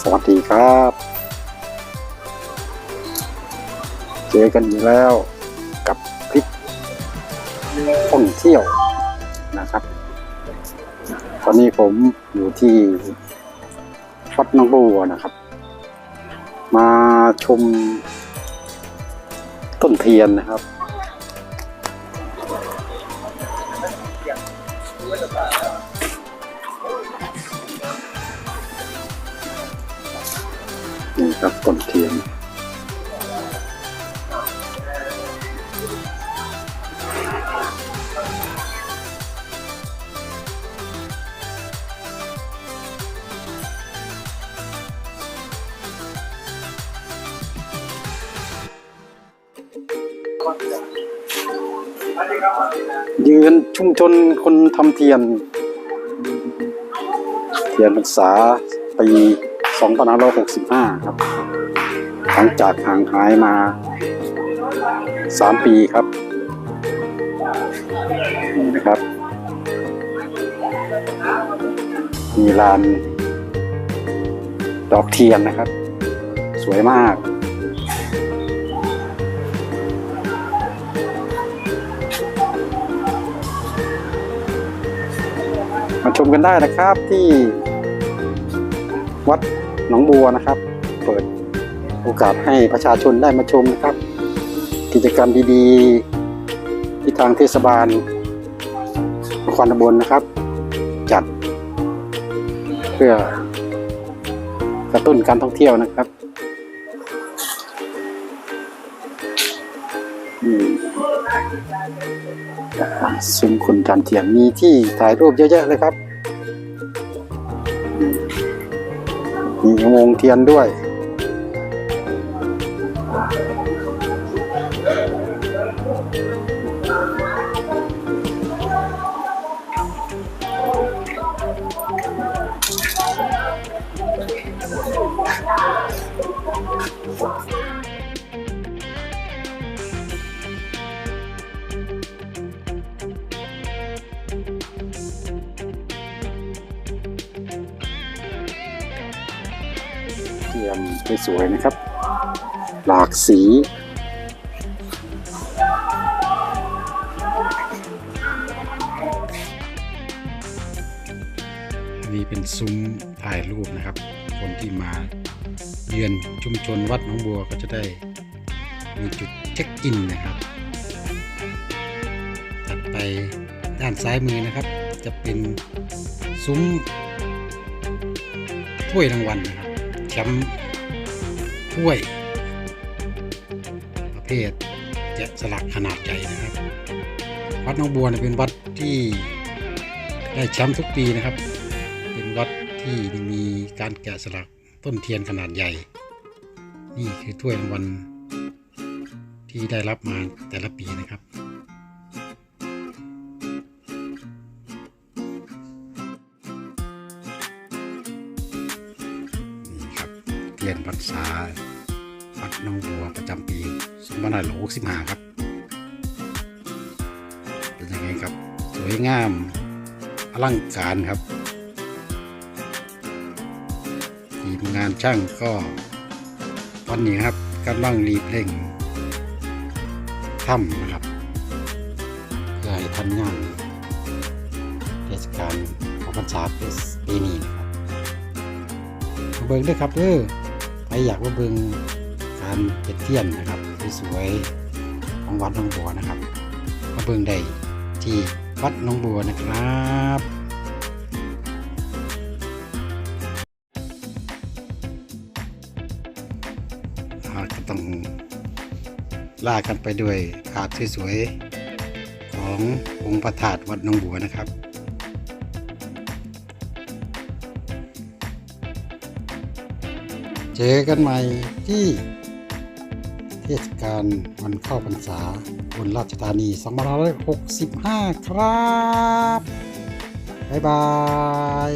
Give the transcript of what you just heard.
สวัสดีครับ เจอกันอีกแล้วกับคลิปท่องเที่ยวนะครับ ตอนนี้ผมอยู่ที่วัดน้องบัวนะครับ มาชมต้นเทียนนะครับ ครับต้นเทียนยืนชุมชนคนทำเทียน เทียนพรรษาปี 2565 ครับ หลังจากห่างหายมา 3 ปีครับ นี่นะครับ มีลานดอกเทียนนะครับ สวยมากมาชมกันได้นะครับที่วัด หนองบัวนะครับ เปิดโอกาสให้ประชาชนได้มาชมนะครับ กิจกรรมดีๆ ที่ทางเทศบาลนครตำบลนะครับ จัด เพื่อกระตุ้นการท่องเที่ยวนะครับอืมซุ้มคนจันเทียนมีที่ถ่ายรูปเยอะแยะเลยครับ งงเทียนด้วยเทียมสวยๆนะครับ หลากสีอันนี้เป็นซุ้มถ่ายรูปนะครับ คนที่มาเยือนชุมชนวัดหนองบัวก็จะได้มีจุดเช็คอินนะครับถัดไปด้านซ้ายมือนะครับ จะเป็นซุ้มถ้วยรางวัลนะครับ แชมป์ถ้วย ประเภทแกะสลักขนาดใหญ่นะครับ วัดหนองบัวเป็นวัดที่ได้แชมป์ทุกปีนะครับ เป็นวัดที่มีการแกะสลักต้นเทียนขนาดใหญ่ นี่คือถ้วยรางวัลที่ได้รับมาแต่ละปีนะครับ เทียนพรรษาวัดน้องบัวประจำปี2565ครับ เป็นยังไงครับ สวยงามอลังการครับทีมงานช่างก็ตอนนี้ครับกำลังรีบเร่งทำนะครับเพื่อให้ทันงานเทศกาลของพรรษาปีนี้นะครับมาเบิ่งด้วยครับเด้อ ครอยากมาเบิงการเก็ดเทียนนะครับสวยๆของวัดหนองบัวนะครับมาเบิงได้ที่วัดหนองบัวนะครับก็ต้องล่ากันไปด้วยภาพสวยๆขององค์พระธาตุวัดหนองบัวนะครับ เจอกันใหม่ที่เทศกาลวันเข้าพรรษาบนราชธานี2565 ครับ บ๊ายบาย